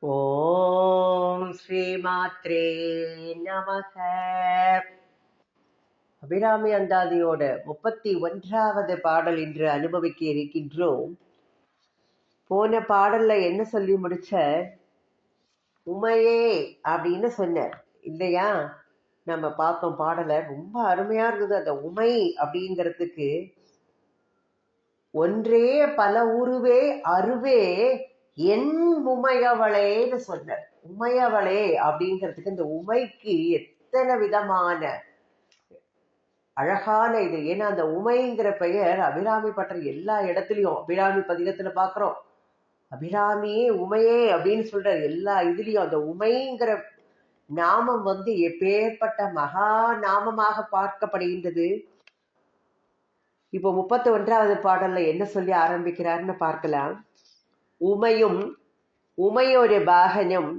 ஓம் ஸ்ரீமாத்ரே நமக. அபிராமி அந்தாதியோட முப்பத்தி ஒன்றாவது பாடல் இன்று அனுபவிக்க இருக்கின்றோம். போன பாடல்ல என்ன சொல்லி முடிச்ச உமையே அப்படின்னு சொன்ன இல்லையா? நம்ம பார்த்தோம் பாடலை. ரொம்ப அருமையா இருந்தது அந்த உமை அப்படிங்கிறதுக்கு. ஒன்றே பல உருவே அருவே என் உமையவளேன்னு சொன்னார். உமையவளே அப்படிங்கிறதுக்கு இந்த உமைக்கு எத்தனை விதமான அழகான இது. ஏன்னா அந்த உமைங்கிற பெயர் அபிராமி பட்டர் எல்லா இடத்துலையும் அபிராமி பதிகத்துல பாக்குறோம். அபிராமியே உமையே அப்படின்னு சொல்றாரு. எல்லா இதுலயும் அந்த உமைங்கிற நாமம் வந்து எப்பேற்பட்ட மகா நாமமாக பார்க்கப்படுகின்றது. இப்போ முப்பத்தி ஒன்றாவது பாடல்ல என்ன சொல்லி ஆரம்பிக்கிறாருன்னு பார்க்கலாம். உமையும் உமையொரு பாகனும்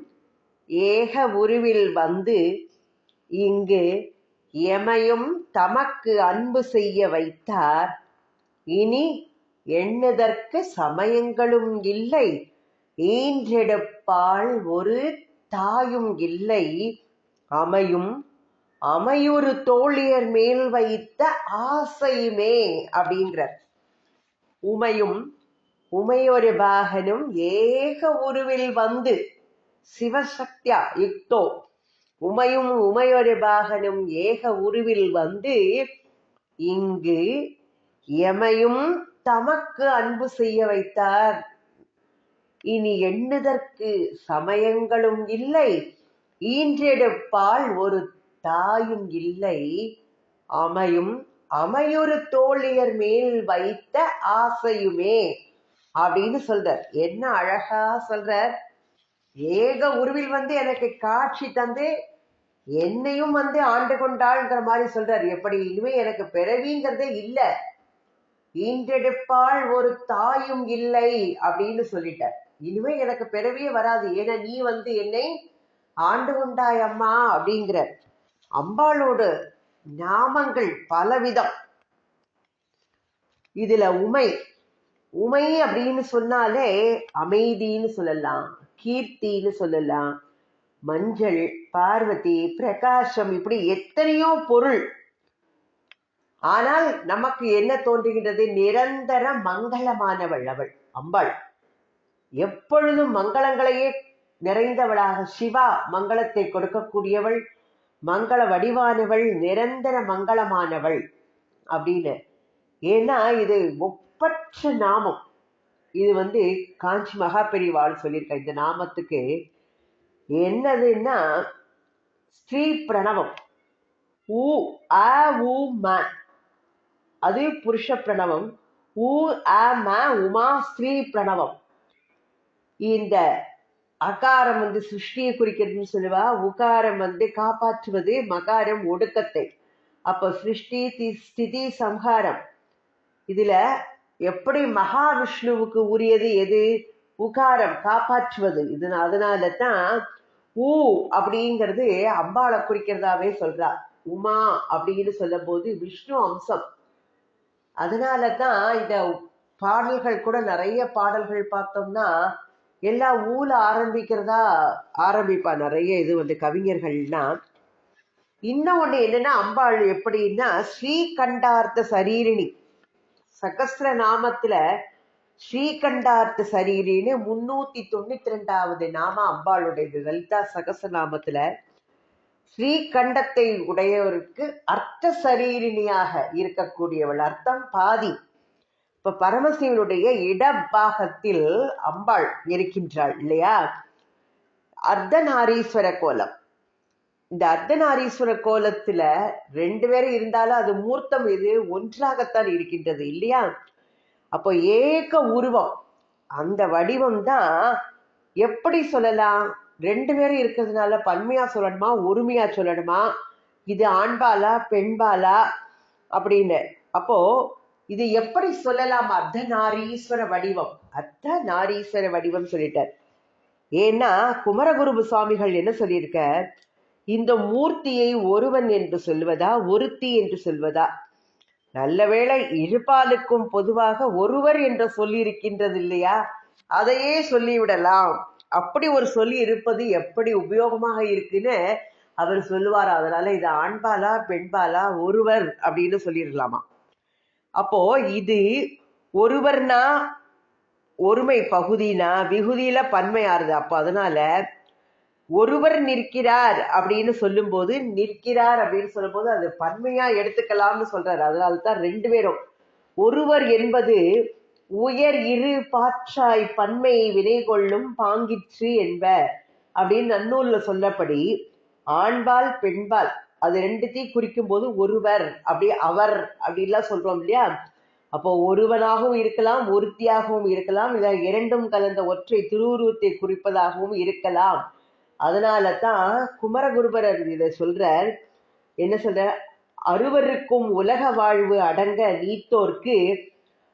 ஏக உருவில் வந்து இங்கு எமையும் தமக்கு அன்பு செய்ய வைத்தார். இனி எண்ணுதற்கு சமயங்களும் இல்லை. ஈன்றெடுப்பாள் ஒரு தாயும் இல்லை. அமையும் அமையொரு தோழியர் மேல் வைத்த ஆசையுமே அப்படின்றார் உமையும் உமையொரு பாகனும் ஏக உருவில் வந்து சிவசக்தியா யுக்தோ. உமையும் உமையொரு பாகனும் ஏக உருவில் வந்து இங்கு எமையும் தமக்கு அன்பு செய்ய வைத்தார். இனி எண்ணுதற்கு சமயங்களும் இல்லை. ஈன்றெடுப்பால் ஒரு தாயும் இல்லை. அமையும் அமையொரு தோழியர் மேல் வைத்த ஆசையுமே. அப்படின்னு சொல்றார். என்ன அழகா சொல்றார்? ஏக உருவில் வந்து எனக்கு காட்சி தந்து என்னையும் வந்து ஆண்டு கொண்டாள்ங்கிற மாதிரி சொல்றார். எப்படி? இனிமே எனக்கு பிறவிங்கிறதே இல்ல. ஈன்றெடுப்பாள் ஒரு தாயும் இல்லை அப்படின்னு சொல்லிட்டார். இனிமே எனக்கு பிறவியே வராது. ஏன்னா நீ வந்து என்னை ஆண்டு கொண்டாய் அம்மா அப்படிங்கிற அம்பாளோட நாமங்கள் பலவிதம். இதுல உமை உமை அப்படின்னு சொன்னாலே அமைதின்னு சொல்லலாம் கீர்த்தின்னு சொல்லலாம் மஞ்சள் பார்வதி பிரகாசம் இப்படி எத்தனையோ பொருள். ஆனால் நமக்கு என்ன தோன்றுகின்றது? நிரந்தர மங்களமானவள் அவள் அம்பாள். எப்பொழுதும் மங்களங்களையே நிறைந்தவளாக சிவா மங்களத்தை கொடுக்கக்கூடியவள் மங்கள வடிவானவள் நிரந்தர மங்களமானவள் அப்படின்னு. ஏன்னா இது ஒப்பற்ற நாமம். இது வந்து காஞ்சி மகாபெரிவாள் சொல்லியிருக்க இந்த நாமத்துக்கு. என்னதுன்னா ஸ்ரீ பிரணவம். ஊ அ உ ம. அது புருஷ பிரணவம். ஊ அ ம உமா ஸ்ரீ பிரணவம். இந்த அகாரம் வந்து சிருஷ்டியை குறிக்கிறதுன்னு சொல்லுவா உகாரம் வந்து காப்பாற்றுவது மகாரம் ஒடுக்கத்தை. அப்போ சிருஷ்டி தி- ஸ்திதி சம்ஹாரம். இதுல எப்படி மகாவிஷ்ணுவுக்கு உரியது எது? உகாரம் காப்பாற்றுவது. இது அதனால தான் ஊ அப்படிங்கிறது அம்பாளை குறிக்கிறதாவே சொல்றா. உமா அப்படின்னு சொல்லும் போது விஷ்ணு அம்சம். அதனால தான் இந்த பாடல்கள் கூட நிறைய பாடல்கள் பார்த்தோம்னா எல்லா ஊல ஆரம்பிக்கிறதா ஆரம்பிப்பா. நிறைய இது வந்து கவிஞர்கள்னா. இன்னும் ஒண்ணு என்னன்னா அம்பாள் எப்படின்னா ஸ்ரீகண்டார்த்த சரீரிணி. சகஸ்ர நாமத்துல ஸ்ரீகண்டார்த்த சரீரின்னு முன்னூத்தி தொண்ணூத்தி ரெண்டாவது நாம அம்பாளுடையது. லலிதா சகஸ்ர நாமத்துல ஸ்ரீகண்டத்தை உடையவருக்கு அர்த்த சரீரிணியாக இருக்கக்கூடியவள். அர்த்தம் பாதி. இப்ப பரமசிவனுடைய இடபாகத்தில் அம்பாள் இருக்கின்றாள் இல்லையா? அர்த்தநாரீஸ்வர கோலம். இந்த அர்த்தநாரீஸ்வர கோலத்துல ரெண்டு பேரும் இருந்தாலும் அது மூர்த்தம் இது ஒன்றாகத்தான் இருக்கின்றது இல்லையா? அப்போ ஏக உருவம் அந்த வடிவம் தான் எப்படி சொல்லலாம்? ரெண்டு பேரும் இருக்கிறதுனால பன்மையா சொல்லணுமா ஒருமையா சொல்லணுமா? இது ஆண்பாலா பெண்பாலா? அப்படின்னு. அப்போ இது எப்படி சொல்லலாம்? அர்த்தநாரீஸ்வர வடிவம். அர்த்த நாரீஸ்வர வடிவம் சொல்லிட்டார். ஏன்னா குமரகுருபு சுவாமிகள் என்ன சொல்லியிருக்க இந்த மூர்த்தியை ஒருவன் என்று சொல்வதா ஒருத்தி என்று சொல்வதா? நல்ல வேளை இருபாலுக்கும் பொதுவாக ஒருவர் என்று சொல்லியிருக்கின்றது இல்லையா? அதையே சொல்லிவிடலாம். அப்படி ஒரு சொல்லி இருப்பது எப்படி உபயோகமாக இருக்குன்னு அவர் சொல்லுவார்? அதனால இது ஆண்பாலா பெண்பாலா ஒருவர் அப்படின்னு சொல்லிடலாமா? அப்போ இது ஒருவர்னா ஒருமை பகுதினா விகுதியில பன்மை ஆறுது அப்போ அதனால ஒருவர் நிற்கிறார் அப்படின்னு சொல்லும்போது நிற்கிறார் அப்படின்னு சொல்லும்போது அது பன்மையா எடுத்துக்கலாம்னு சொல்றாரு. அதனால தான் ரெண்டு பேரும். ஒருவர் என்பது உயர் இரு பாற்றாய் பன்மை வினை கொள்ளும் பாங்கிற்று என்ப அப்படின்னு நன்னூல்ல சொல்லப்படி ஆண்பால் பெண்பால் அது ரெண்டுத்தையும் குறிக்கும் போது ஒருவர் அப்படி அவர் அப்படின்லாம் சொல்றோம் இல்லையா? அப்போ ஒருவனாகவும் இருக்கலாம் ஒருத்தியாகவும் இருக்கலாம் இல்ல இரண்டும் கலந்த ஒற்றை திருவுருவத்தை குறிப்பதாகவும் இருக்கலாம். அதனால தான் குமரகுருபரர் இதை சொல்றார். என்ன சொல்ற? அறுவருக்கும் உலக வாழ்வு அடங்க நீத்தோர்க்கு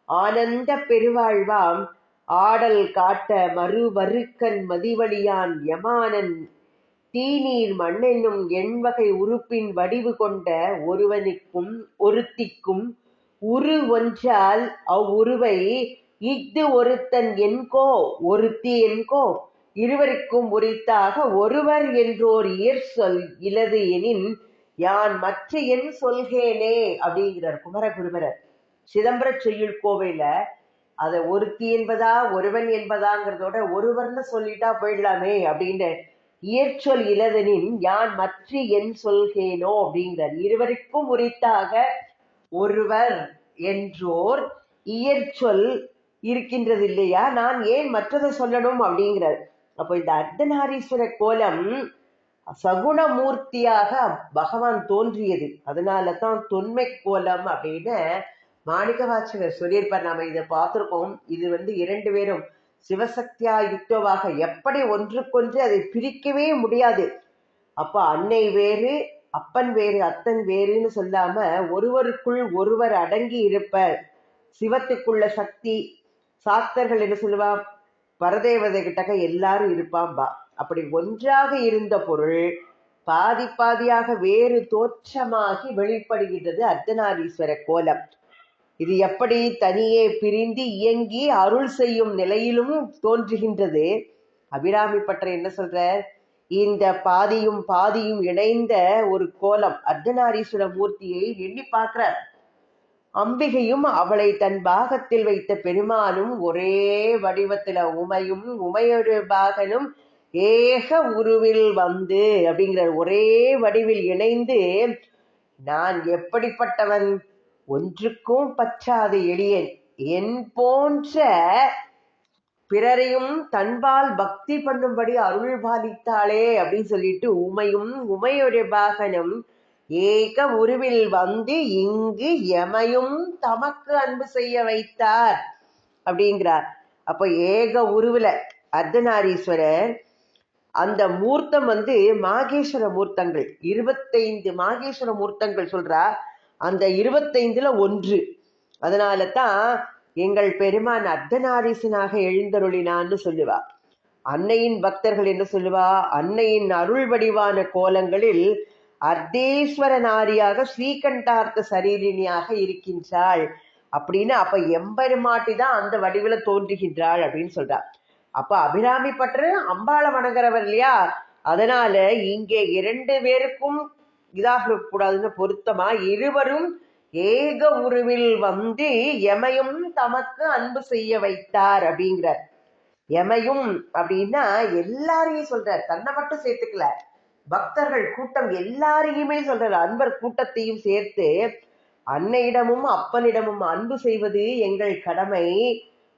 ஆனந்த பெருவாழ்வாம் ஆடல் காட்ட மறுவருக்கன் மதிவழியான் யமானன். தீநீர் மண்ணென்னும் எண்வகை உறுப்பின் வடிவு கொண்ட ஒருவனுக்கும் ஒருத்திக்கும் உரு ஒன்றால் அவ்வுருவை இஃது ஒருத்தன் என்கோ ஒருத்தி என்கோ. இருவருக்கும் உரித்தாக ஒருவர் என்றோர் இயற் சொல் இலது எனின் யான் மற்ற என் சொல்கேனே அப்படிங்கிறார் குமரகுருபரர். சிதம்பர செய்யுள் கோவையில அதை ஒருத்தி என்பதா ஒருவன் என்பதாங்கிறதோட ஒருவர்னு சொல்லிட்டா போயிடலாமே அப்படின்னு இயற்சொல் இலதனின் யான் மற்ற என் சொல்கேனோ அப்படிங்கிறார். இருவருக்கும் உரித்தாக ஒருவர் என்றோர் இயற்சொல் இருக்கின்றது இல்லையா நான் ஏன் மற்றதை சொல்லணும் அப்படிங்கிறார். அப்போ இந்த அர்த்தநாரீஸ்வர கோலம் சகுணமூர்த்தியாக பகவான் தோன்றியது. அதனால தான் தொன்மை கோலம் அப்படின்னு மாணிக்க சொல்லியிருப்பார். நாம இதை பார்த்துருக்கோம் இது வந்து இரண்டு பேரும் சிவசக்தியா யுக்தவாக எப்படி ஒன்றுக்கொன்று அதை பிரிக்கவே முடியாது. அப்ப அன்னை வேறு அப்பன் வேறு அத்தன் வேறுன்னு சொல்லாம ஒருவருக்குள் ஒருவர் அடங்கி இருப்ப சிவத்துக்குள்ள சக்தி சாஸ்தர்கள் என்ன சொல்லுவா பரதேவதை கிட்டக்க எல்லாரும் இருப்பாம்பா. அப்படி ஒன்றாக இருந்த பொருள் பாதி பாதியாக வேறு தோற்றமாகி வெளிப்படுகின்றது அர்த்தநாரீஸ்வர கோலம். இது எப்படி தனியே பிரிந்து இயங்கி அருள் செய்யும் நிலையிலும் தோன்றுகின்றது? அபிராமி பற்ற என்ன சொல்ற இந்த பாதியும் பாதியும் இணைந்த ஒரு கோலம் அர்த்தநாரீஸ்வர மூர்த்தியை எண்ணி பார்க்கிறார். அம்பிகையும் அவளை தன் பாகத்தில் வைத்த பெருமானும் ஒரே வடிவத்துல உமையும் உமையொரு பாகனும் ஏக உருவில் வந்து அப்படிங்கிற ஒரே வடிவில் இணைந்து நான் எப்படிப்பட்டவன்? ஒன்றுக்கும் பற்றாது எளியன். என் போன்ற பிறரையும் தன்பால் பக்தி பண்ணும்படி அருள் பாலித்தாளே அப்படின்னு சொல்லிட்டு உமையும் உமையுடைய பாகனும் ஏக உருவில் வந்து இங்கு எமையும் தமக்கு அன்பு செய்ய வைத்தார் அப்படிங்கிறார். அப்ப ஏக உருவில் அர்த்தநாரீஸ்வரர் அந்த மூர்த்தம் வந்து மாகேஸ்வர மூர்த்தங்கள் இருபத்தைந்து மாகேஸ்வர மூர்த்தங்கள் சொல்றா அந்த இருபத்தைந்துல ஒன்று. அதனால தான் எங்கள் பெருமான் அர்த்தநாரீசனாக எழுந்தருளினான்னு சொல்லுவா. அன்னையின் பக்தர்கள் என்ன சொல்லுவா? அன்னையின் அருள் வடிவான கோலங்களில் அர்த்தேஸ்வர நாரியாக ஸ்ரீகண்டார்த்த சரீரிணியாக இருக்கின்றாள். அப்படின்னு அப்ப எம்பெருமாட்டி தான் அந்த வடிவில் தோன்றுகின்றாள் அப்படின்னு சொல்றா. அப்ப அபிராமி பற்று அம்பாளை வணங்குறவர் இல்லையா? அதனால இங்கே இரண்டு பேருக்கும் இதாக கூடாதுன்னு பொருத்தமா? இருவரும் ஏக உருவில் வந்து எமையும் தமக்கு அன்பு செய்ய வைத்தார் அப்படிங்கிறார். எமையும் அப்படின்னா எல்லாரையும் சொல்றார். தன்னை மட்டும் சேர்த்துக்கல. பக்தர்கள் கூட்டம் எல்லாரையுமே சொல்றது அன்பர் கூட்டத்தையும் சேர்த்து அன்னையிடமும் அப்பனிடமும் அன்பு செய்வது எங்கள் கடமை.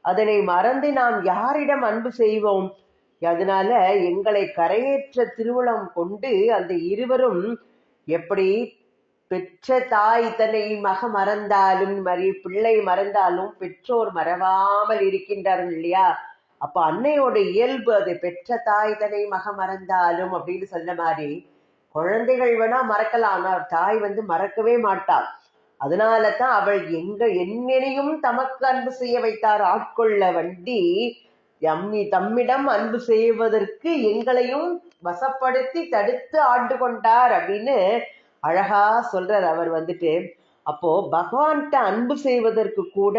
அதனை மறந்து நாம் யாரிடம் அன்பு செய்வோம்? அதனால எங்களை கரையேற்ற திருவுளம் கொண்டு அந்த இருவரும் எப்படி பெற்ற தாய் தன்னை மக மறந்தாலும் மறி பிள்ளை மறந்தாலும் பெற்றோர் மறவாமல் இருக்கின்றார்கள் இல்லையா? அப்ப அன்னையோட இயல்பு அது பெற்ற தாய் தன்னை மக மறந்தாலும் அப்படின்னு சொன்ன மாதிரி குழந்தைகள் வேணா மறக்கலாம் ஆனால் தாய் வந்து மறக்கவே மாட்டாள் அதனால தான் அவள் எங்க என்னையும் தமக்கு அன்பு செய்ய வைத்தார். ஆட்கொள்ள வண்டி எம்மி தம்மிடம் அன்பு செய்வதற்கு எங்களையும் வசப்படுத்தி தடுத்து ஆண்டு கொண்டார் அப்படின்னு அழகா சொல்றார். அவர் வந்துட்டு அப்போ பகவான்கிட்ட அன்பு செய்வதற்கு கூட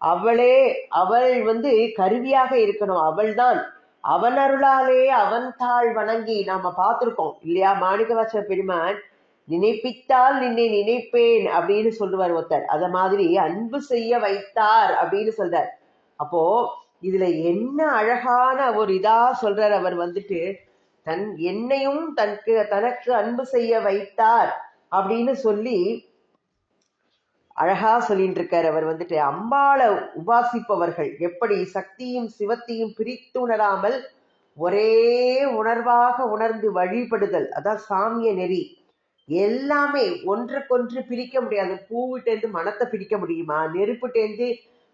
அவளே அவள் வந்து கருவியாக இருக்கணும். அவள்தான். அவன் அருளாலே அவன் தாழ் வணங்கி நாம பார்த்திருக்கோம். இல்லையா மாணிக்கவாச பெருமான்? நினைப்பித்தால் நின்னை நினைப்பேன் அப்படின்னு சொல்லுவார் ஒருத்தர். அத மாதிரி அன்பு செய்ய வைத்தார் அப்படின்னு சொல்றார். அப்போ இதுல என்ன அழகான ஒரு இதா சொல்றார் அவர் வந்துட்டு தன் என்னையும் தனக்கு தனக்கு அன்பு செய்ய வைத்தார் அப்படின்னு சொல்லி அழகா சொல்லிட்டு இருக்கார் அவர் வந்துட்டு அம்பாளை உபாசிப்பவர்கள் எப்படி சக்தியும் சிவத்தையும் பிரித்து உணராமல் ஒரே உணர்வாக உணர்ந்து வழிபடுதல் அதான் சாமிய நெறி. எல்லாமே ஒன்றுக்கொன்று பிரிக்க முடியாது. பூவிட்டேந்து மனத்தை பிரிக்க முடியுமா? நெருப்புட்டேந்து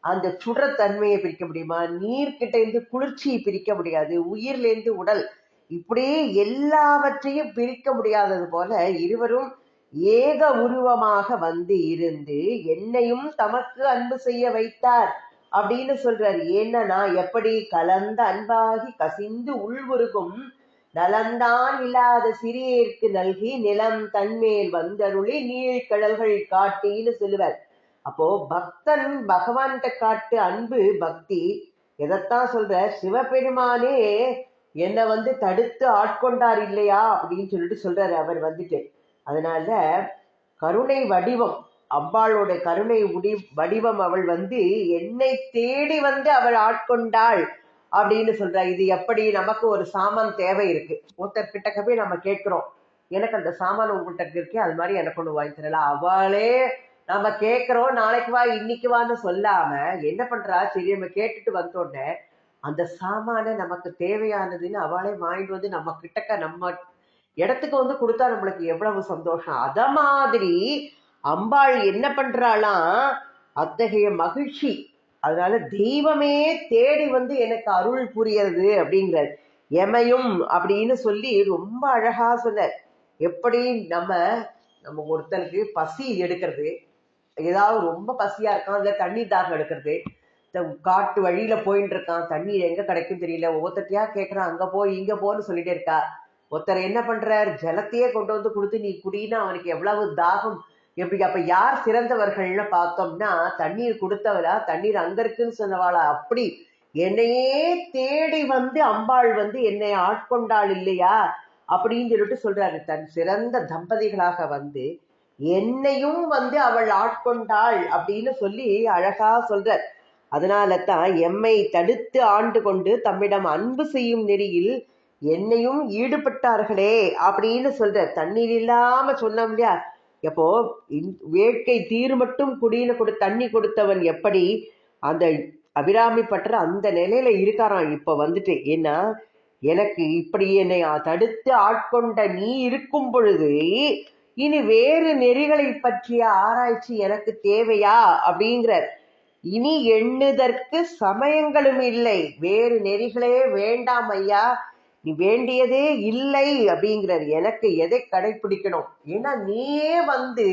அந்த சுடுற தன்மையை பிரிக்க முடியுமா? நீர்கிட்டேந்து குளிர்ச்சியை பிரிக்க முடியாது. உயிர்லேருந்து உடல். இப்படியே எல்லாவற்றையும் பிரிக்க முடியாதது போல இருவரும் ஏக உருவமாக வந்து இருந்து என்னையும் தமக்கு அன்பு செய்ய வைத்தார் அப்படின்னு சொல்றாரு. ஏன்னா நான் எப்படி கலந்த அன்பாகி கசிந்து உள்வுருகும் நலந்தான் இல்லாத சிறியேற்கு நல்கி நிலம் தன்மேல் வந்தருளி நீழ்கடல்கள் காட்டின்னு சொல்லுவார். அப்போ பக்தன் பகவான்கிட்ட காட்டு அன்பு பக்தி எதைத்தான் சொல்ற சிவபெருமானே என்னை வந்து தடுத்து ஆட்கொண்டார் இல்லையா? அப்படின்னு சொல்லிட்டு சொல்றாரு. அவர் வந்துட்டு அதனால கருணை வடிவம் அம்பாளோட கருணை உடி வடிவம் அவள் வந்து என்னை தேடி வந்து அவள் ஆட்கொண்டாள் அப்படின்னு சொல்றா. இது எப்படி நமக்கு ஒரு சாமான் தேவை இருக்கு. ஒருத்தர் கிட்டக்க போய் நம்ம கேட்கிறோம். எனக்கு அந்த சாமான் உங்கள்கிட்ட இருக்கே அது மாதிரி எனக்கு ஒண்ணு வாங்கி தரலாம். அவளே நம்ம கேட்கிறோம் நாளைக்கு வா இன்னைக்கு வான்னு சொல்லாம என்ன பண்றா? சரி நம்ம கேட்டுட்டு வந்தோடனே அந்த சாமானை நமக்கு தேவையானதுன்னு அவளே வாங்கிட்டு வந்து நம்ம கிட்டக்க நம்ம இடத்துக்கு வந்து கொடுத்தா நம்மளுக்கு எவ்வளவு சந்தோஷம்? அத மாதிரி அம்பாள் என்ன பண்றாளாம் அத்தகைய மகிழ்ச்சி. அதனால தெய்வமே தேடி வந்து எனக்கு அருள் புரியறது அப்படிங்கிறார். எமையும் அப்படின்னு சொல்லி ரொம்ப அழகா சொன்னார். எப்படி நம்ம நம்ம ஒருத்தனுக்கு பசி எடுக்கிறது ஏதாவது ரொம்ப பசியா இருக்கான் இல்லை தண்ணி தாகம் எடுக்கிறது காட்டு வழியில போயிட்டு இருக்கான் தண்ணீர் எங்க கிடைக்கும் தெரியல ஒவ்வொருத்தையா கேட்கறான் அங்க போய் இங்க போன்னு சொல்லிட்டே இருக்கா. ஒருத்தர் என்ன பண்றார்? ஜலத்தையே கொண்டு வந்து கொடுத்து நீ குடின்னா அவனுக்கு எவ்வளவு தாகம்? எப்படி? அப்ப யார் சிறந்தவர்கள்னு பார்த்தோம்னா தண்ணீர் கொடுத்தவளா தண்ணீர் அங்க இருக்குன்னு சொன்னவாளா? அப்படி. என்னையே தேடி வந்து அம்பாள் வந்து என்னை ஆட்கொண்டாள் இல்லையா? அப்படின்னு சொல்லிட்டு சொல்றாரு. தன் சிறந்த தம்பதிகளாக வந்து என்னையும் வந்து அவள் ஆட்கொண்டாள் அப்படின்னு சொல்லி அழகா சொல்றார். அதனால தான் எம்மை தடுத்து ஆண்டு கொண்டு தம்மிடம் அன்பு செய்யும் நெறியில் என்னையும் ஈடுபட்டார்களே அப்படின்னு சொல்ற. தண்ணீர் இல்லாம சொன்னோம் இல்லையா எப்போ? வேட்கை தீர் மட்டும் குடின்னு கொடு தண்ணி கொடுத்தவன் எப்படி? அந்த அபிராமி பற்ற அந்த நிலையில இருக்காராம் இப்ப வந்துட்டு. ஏன்னா எனக்கு இப்படி என்னை தடுத்து ஆட்கொண்ட நீ இருக்கும் பொழுது இனி வேறு நெறிகளை பற்றிய ஆராய்ச்சி எனக்கு தேவையா? அப்படிங்கிறார். இனி எண்ணுதற்கு சமயங்களும் இல்லை. வேறு நெறிகளே வேண்டாம் ஐயா. நீ வேண்டியதே இல்லை அப்படிங்கிறார். எனக்கு எதை கடைபிடிக்கணும் ஏன்னா நீயே வந்து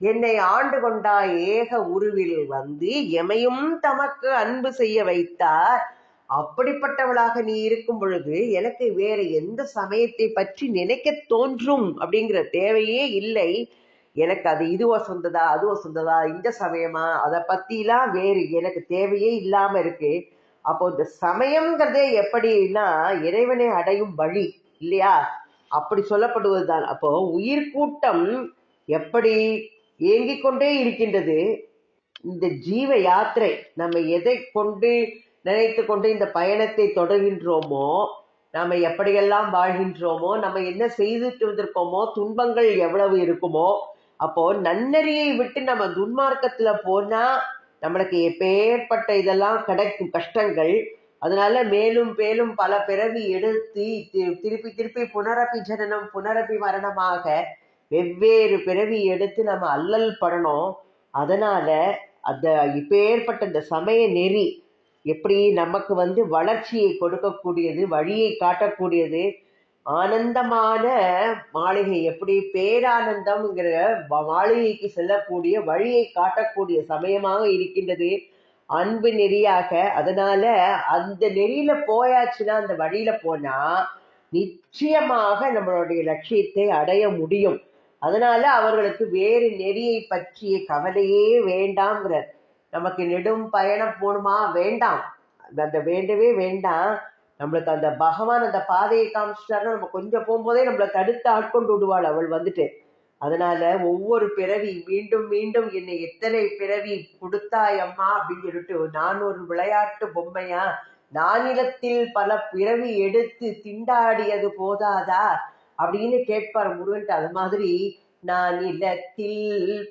என்னை ஆண்டு கொண்டா ஏக உருவில் வந்து எமையும் தமக்கு அன்பு செய்ய வைத்தார். அப்படிப்பட்டவளாக நீ இருக்கும் பொழுது எனக்கு வேற எந்த சமயத்தை பற்றி நினைக்க தோன்றும் அப்படிங்கிற தேவையே இல்லை. எனக்கு அது இது வசந்ததா அது வசந்ததா இந்த சமயமா? அதை பத்திலாம் வேறு எனக்கு தேவையே இல்லாம இருக்கு. அப்போ இந்த சமயம்ங்கிறதே எப்படின்னா இறைவனை அடையும் வழி இல்லையா? அப்படி சொல்லப்படுவதுதான். அப்போ உயிர் கூட்டம் எப்படி இயங்கிக் கொண்டே இருக்கின்றது? இந்த ஜீவ யாத்திரை நம்ம எதை கொண்டு நினைத்து கொண்டு இந்த பயணத்தை தொடர்கின்றோமோ நாம எப்படியெல்லாம் வாழ்கின்றோமோ நம்ம என்ன செய்துட்டு வந்திருக்கோமோ துன்பங்கள் எவ்வளவு இருக்குமோ அப்போ நன்னறியை விட்டு நம்ம துன்மார்க்கத்துல போனா நம்மளுக்கு எப்பேற்பட்ட இதெல்லாம் கிடைக்கும் கஷ்டங்கள் அதனால மேலும் மேலும் பல பிறவி எடுத்து திருப்பி திருப்பி புனரப்பி ஜனனம் புனரப்பி மரணமாக வெவ்வேறு பிறவி எடுத்து நம்ம அல்லல் படணும். அதனால அந்த இப்பேற்பட்ட இந்த சமய நெறி எப்படி நமக்கு வந்து வளர்ச்சியை கொடுக்கக்கூடியது வழியை காட்டக்கூடியது ஆனந்தமான மாளிகை. எப்படி? பேரானந்தம்ங்கிற வ- மாளிகைக்கு செல்லக்கூடிய வழியை காட்டக்கூடிய சமயமாக இருக்கின்றது அன்பு நெறியாக. அதனால அந்த நெறியில போயாச்சுன்னா அந்த வழியில போனா நிச்சயமாக நம்மளுடைய லட்சியத்தை அடைய முடியும். அதனால அவர்களுக்கு வேறு நெறியை பற்றிய கவலையே வேண்டாம்ங்கிறார் நமக்கு நெடும் பயணம் போகணுமா வேண்டாம். அந்த வேண்டவே வேண்டாம். நம்மளுக்கு அந்த பகவான் அந்த பாதையை காமிச்சிட்டாருன்னா நம்ம கொஞ்சம் போகும்போதே நம்மளை தடுத்து ஆட்கொண்டு விடுவாள் அவள் வந்துட்டு. அதனால ஒவ்வொரு பிறவி மீண்டும் மீண்டும் என்னை எத்தனை பிறவி கொடுத்தாய் அம்மா அப்படின்னு சொல்லிட்டு நான் ஒரு விளையாட்டு பொம்மையா? நானிலத்தில் பல பிறவி எடுத்து திண்டாடியது போதாதா? அப்படின்னு கேட்பார் முருகன்ட்டு. அது மாதிரி நான்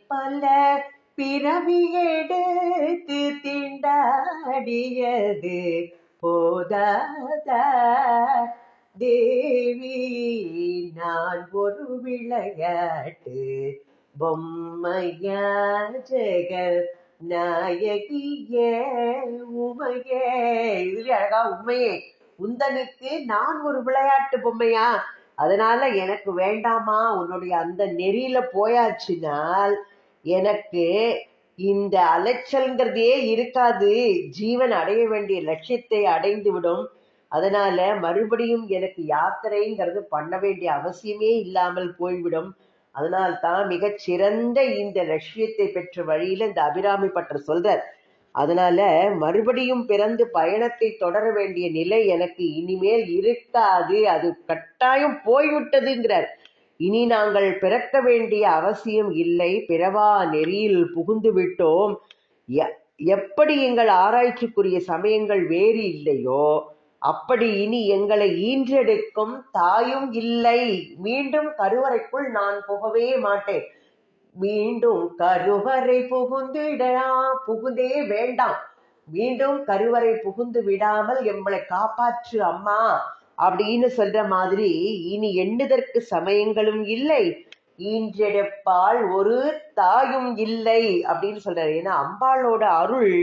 பல பிறவி எடுத்து திண்டாடியது போதாதா தேவி நான் ஒரு விளையாட்டு பொம்மையா ஜெகர் நாயகியே உமையே. இதுல அழகா உண்மையே உந்தனுக்கு நான் ஒரு விளையாட்டு பொம்மையா? அதனால எனக்கு வேண்டாமா? உன்னுடைய அந்த நெறியில போயாச்சுனால் எனக்கு இந்த அலைச்சல்ங்கிறதே இருக்காது. ஜீவன் அடைய வேண்டிய லட்சியத்தை அடைந்து விடும். அதனால மறுபடியும் எனக்கு யாத்திரைங்கிறது பண்ண வேண்டிய அவசியமே இல்லாமல் போய்விடும். அதனால் தான் மிகச் சிறந்த இந்த லட்சியத்தை பெற்ற வழியில இந்த அபிராமி பற்ற சொல்றார். அதனால மறுபடியும் பிறந்து பயணத்தை தொடர வேண்டிய நிலை எனக்கு இனிமேல் இருக்காது. அது கட்டாயம் போய்விட்டதுங்கிறார். இனி நாங்கள் பிறக்க வேண்டிய அவசியம் இல்லை. பிறவா நெறியில் புகுந்து விட்டோம். எ- எப்படி எங்கள் ஆராய்ச்சிக்குரிய சமயங்கள் வேறு இல்லையோ அப்படி இனி எங்களை ஈன்றெடுக்கும் தாயும் இல்லை. மீண்டும் கருவறைக்குள் நான் புகவே மாட்டேன். மீண்டும் கருவறை புகுந்துடா புகுந்தே வேண்டாம். மீண்டும் கருவறை புகுந்து விடாமல் எம்மளை காப்பாற்று அம்மா. அப்படின்னு சொல்ற மாதிரி இனி எண்ணுதற்கு சமயங்களும் இல்லை. ஈன்றெடுப்பால் ஒரு தாயும் இல்லை அப்படின்னு சொல்றாரு. ஏன்னா அம்பாளோட அருள்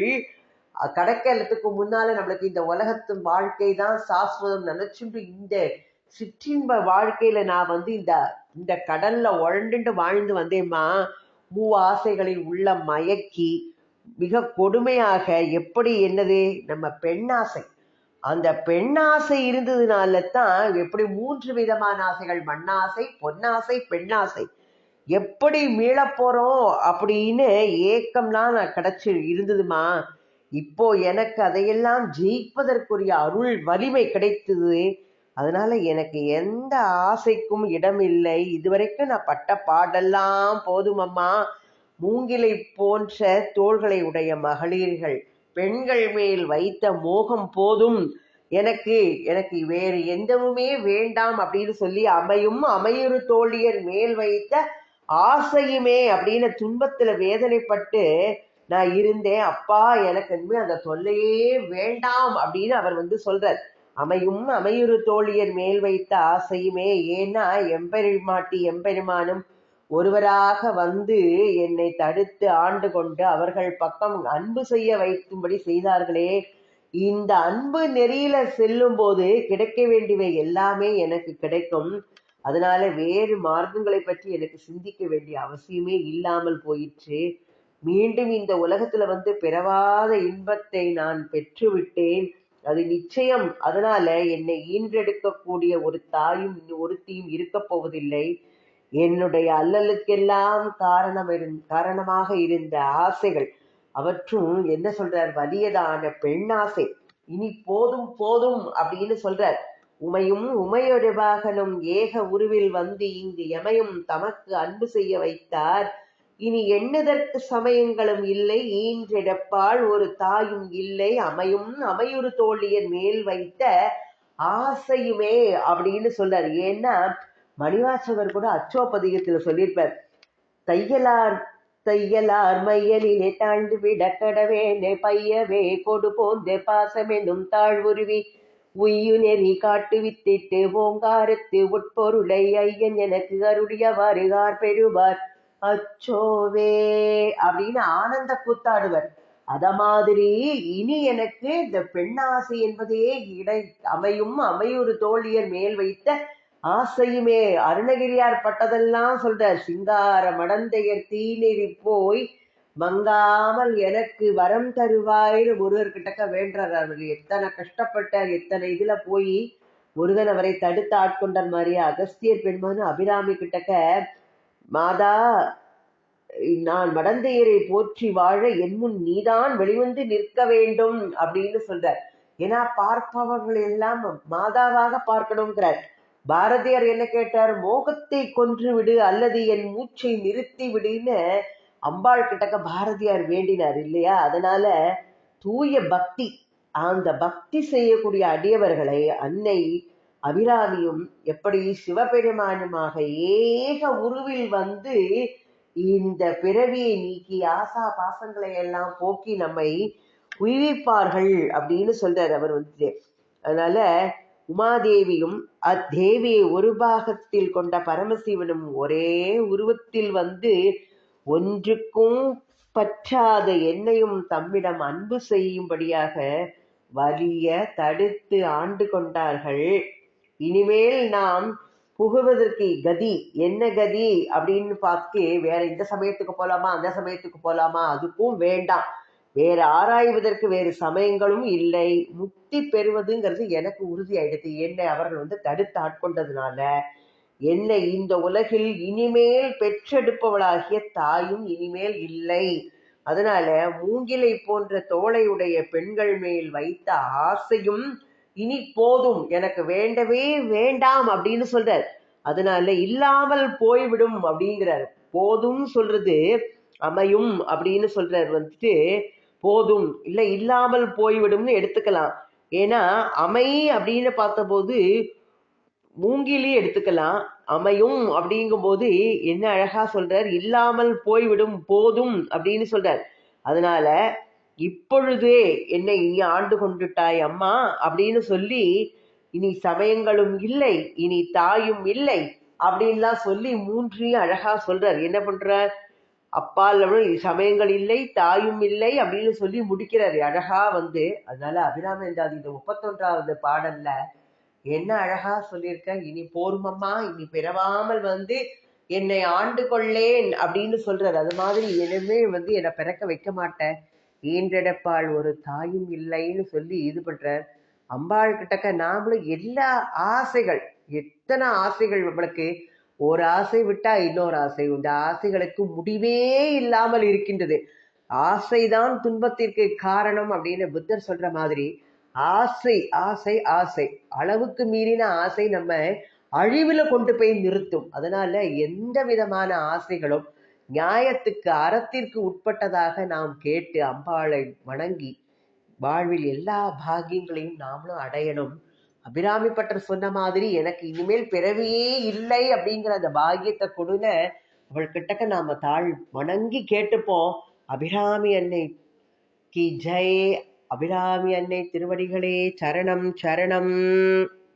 அஹ், கடற்கலத்துக்கு முன்னால நம்மளுக்கு இந்த உலகத்து வாழ்க்கை தான் சாஸ்வதம் நினைச்சுட்டு இந்த சிற்றின்ப வாழ்க்கையில நான் வந்து இந்த இந்த கடல்ல உழண்டுண்டு வாழ்ந்து வந்தேம்மா. மூ ஆசைகளை உள்ள மயக்கி மிக கொடுமையாக எப்படி என்னது? நம்ம பெண்ணாசை. அந்த பெண்ணாசை இருந்ததுனால தான் எப்படி மூன்று விதமான ஆசைகள் மண்ணாசை பொன்னாசை பெண்ணாசை. எப்படி மீளப் போறோம் அப்படின்னு ஏக்கம்லாம் நான் கிடைச்சி இருந்ததுமா. இப்போ எனக்கு அதையெல்லாம் ஜெயிப்பதற்குரிய அருள் வலிமை கிடைத்தது. அதனால எனக்கு எந்த ஆசைக்கும் இடம் இல்லை இதுவரைக்கும் நான் பட்ட பாடெல்லாம் போதுமம்மா. மூங்கிலை போன்ற தோள்களை உடைய மகளிர்கள் பெண்கள் மேல் வைத்த மோகம் போதும். எனக்கு எனக்கு வேறு எந்தவுமே வேண்டாம் அப்படின்னு சொல்லி அமையும் அமையுறு தோழியர் மேல் வைத்த ஆசையுமே அப்படின்னு துன்பத்துல வேதனைப்பட்டு நான் இருந்தேன். அப்பா எனக்கு இனிமே அந்த தொல்லையே வேண்டாம் அப்படின்னு அவர் வந்து சொல்றார். அமையும் அமையுறு தோழியர் மேல் வைத்த ஆசையுமே. ஏன்னா எம்பெருமாட்டி எம்பெருமானும் ஒருவராக வந்து என்னை தடுத்து ஆண்டு கொண்டு அவர்கள் பக்கம் அன்பு செய்ய வைக்கும்படி செய்தார்களே. இந்த அன்பு நெறியில செல்லும் போது கிடைக்க வேண்டியவை எல்லாமே எனக்கு கிடைக்கும். அதனால வேறு மார்க்கங்களை பற்றி எனக்கு சிந்திக்க வேண்டிய அவசியமே இல்லாமல் போயிற்று. மீண்டும் இந்த உலகத்துல வந்து பிறவாத இன்பத்தை நான் பெற்று விட்டேன் அது நிச்சயம். அதனால என்னை ஈன்றெடுக்கக்கூடிய ஒரு தாயும் ஒருத்தியும் இருக்க போவதில்லை. என்னுடைய அல்லலுக்கெல்லாம் காரணம் இருந் காரணமாக இருந்த ஆசைகள் அவற்றும் என்ன சொல்றார்? வலியதான பெண்ணாசை இனி போதும் போதும் அப்படின்னு சொல்றார். உமையும் உமையொரு வாகனம் ஏக உருவில் வந்து இங்கு எமையும் தமக்கு அன்பு செய்ய வைத்தார். இனி எண்ணுதற்கு சமயங்களும் இல்லை ஈன்றெடுப்பால் ஒரு தாயும் இல்லை அமையும் அமையுறு தோழியர் மேல் வைத்த ஆசையுமே அப்படின்னு சொல்றார். ஏன்னா மணிவாசகர் கூட அச்சோபதிகத்தில் சொல்லியிருப்பார். தையலார் தையலார் மையலிலே தாழ்ந்து விட கடவேனே பையவே கொடு போந்தே பாசமெனும் தாழ்வுருவி. உய்யு நெறி காட்டு வித்திட்டு ஓங்காரத்து உட்பொருளை ஐயன் எனக்கு அருளியவாறு கார் பெறுவார். அச்சோவே அப்படின்னு ஆனந்த கூத்தாடுவர். அத மாதிரி இனி எனக்கு இந்த பெண்ணாசை என்பதே இடை அமையும் அமையுறு தோழியர் மேல் வைத்த ஆசையுமே அருணகிரியார் பட்டதெல்லாம் சொல்ற சிங்கார மடந்தையர் தீநெறி போய் மங்காமல் எனக்கு வரம் தருவாய்னு முருகர்கிட்டக்க வேண்டார் அவர். எத்தனை கஷ்டப்பட்டார் எத்தனை இதுல போய் முருகன் அவரை தடுத்து ஆட்கொண்டார் மாதிரியே? அகஸ்தியர் பெண்மனு அபிராமி கிட்டக்க மாதா நான் மடந்தையரை போற்றி வாழ என் முன் நீதான் வெளிவந்து நிற்க வேண்டும் அப்படின்னு சொல்றார். ஏன்னா பார்ப்பவர்கள் எல்லாம் மாதாவாக பார்க்கணுங்கிறார் பாரதியார் என்ன கேட்டார்? மோகத்தை கொன்று விடு அல்லது என் மூச்சை நிறுத்தி விடுன்னு அம்பாள் கிட்டக்க பாரதியார் வேண்டினார் இல்லையா? அதனால தூய பக்தி அந்த பக்தி செய்யக்கூடிய அடியவர்களை அன்னை அபிராமியும் எப்படி சிவபெருமானுமாக ஏக உருவில் வந்து இந்த பிறவியை நீக்கி ஆசா பாசங்களை எல்லாம் போக்கி நம்மை உயிர்ப்பார்கள் அப்படின்னு சொல்றார் அவர் வந்து அதனால உமாதேவியும் அத்தேவியை ஒரு பாகத்தில் கொண்ட பரமசிவனும் ஒரே உருவத்தில் வந்து ஒன்றுக்கும் பற்றாத என்னையும் தம்மிடம் அன்பு செய்யும்படியாக வலிய தடுத்து ஆண்டு கொண்டார்கள். இனிமேல் நாம் புகுவதற்கு கதி என்ன கதி அப்படின்னு பார்த்து வேற இந்த சமயத்துக்கு போலாமா அந்த சமயத்துக்கு போலாமா அதுக்கும் வேண்டாம். வேறு ஆராய்வதற்கு வேறு சமயங்களும் இல்லை. முக்தி பெறுவதுங்கிறது எனக்கு உறுதியாயிடுது. என்னை அவர்கள் வந்து தடுத்து ஆட்கொண்டதுனால. என்னை இந்த உலகில் இனிமேல் பெற்றெடுப்பவளாகிய தாயும் இனிமேல் இல்லை. அதனால மூங்கிலை போன்ற தோளையுடைய பெண்கள் மேல் வைத்த ஆசையும் இனி போதும். எனக்கு வேண்டவே வேண்டாம் அப்படின்னு சொல்றார். அதனால இல்லாமல் போய்விடும் அப்படிங்கிறார். போதும் சொல்றது அமையும் அப்படின்னு சொல்றார். வந்துட்டு போதும். இல்லை இல்லாமல் போய்விடும்னு எடுத்துக்கலாம். ஏன்னா அமை அப்படின்னு பார்த்தபோது மூங்கிலி எடுத்துக்கலாம். அமையும் அப்படிங்கும்போது என்ன அழகா சொல்றார்? இல்லாமல் போய்விடும் போதும் அப்படின்னு சொல்றார். அதனால இப்பொழுதே என்னை நீ ஆண்டு கொண்டுட்டாய் அம்மா அப்படின்னு சொல்லி இனி சமயங்களும் இல்லை இனி தாயும் இல்லை அப்படின்லாம் சொல்லி மூன்றையும் அழகா சொல்றார். என்ன பண்றார்? அப்பால் சமயங்கள் இல்லை தாயும் இல்லை அப்படின்னு சொல்லி முடிக்கிறாரு. அழகா வந்து அதனால அபிராமேந்தாதி இந்த முப்பத்தொன்றாவது பாடல்ல என்ன அழகா சொல்லியிருக்க? இனி போருமம்மா இனி பிறவாமல் வந்து என்னை ஆண்டு கொள்ளேன் அப்படின்னு சொல்றாரு. அது மாதிரி இனிமே வந்து என்னை பிறக்க வைக்க மாட்டேன். ஈன்றெடுப்பாள் ஒரு தாயும் இல்லைன்னு சொல்லி இது பண்றார். அம்பாள் கிட்டக்க நாமளும் எல்லா ஆசைகள் எத்தனை ஆசைகள் நம்மளுக்கு ஒரு ஆசை விட்டா இன்னொரு ஆசை இந்த ஆசைகளுக்கு முடிவே இல்லாமல் இருக்கின்றது. ஆசைதான் துன்பத்திற்கு காரணம் அப்படின்னு புத்தர் சொல்ற மாதிரி ஆசை ஆசை ஆசை. அளவுக்கு மீறின ஆசை நம்ம அழிவுல கொண்டு போய் நிறுத்தும். அதனால எந்த விதமான ஆசைகளும் நியாயத்துக்கு அறத்திற்கு உட்பட்டதாக நாம் கேட்டு அம்பாளை வணங்கி வாழ்வில் எல்லா பாகியங்களையும் நாமளும் அடையணும். அபிராமி பட்டர் சொன்ன மாதிரி எனக்கு இனிமேல் பிறவியே இல்லை அப்படிங்கிற அந்த பாகியத்தை கொடுல அவள் கிட்டக்க நாம தாழ் வணங்கி கேட்டுப்போம். அபிராமி அன்னை கி ஜெய். அபிராமி அன்னை திருவடிகளே சரணம் சரணம்.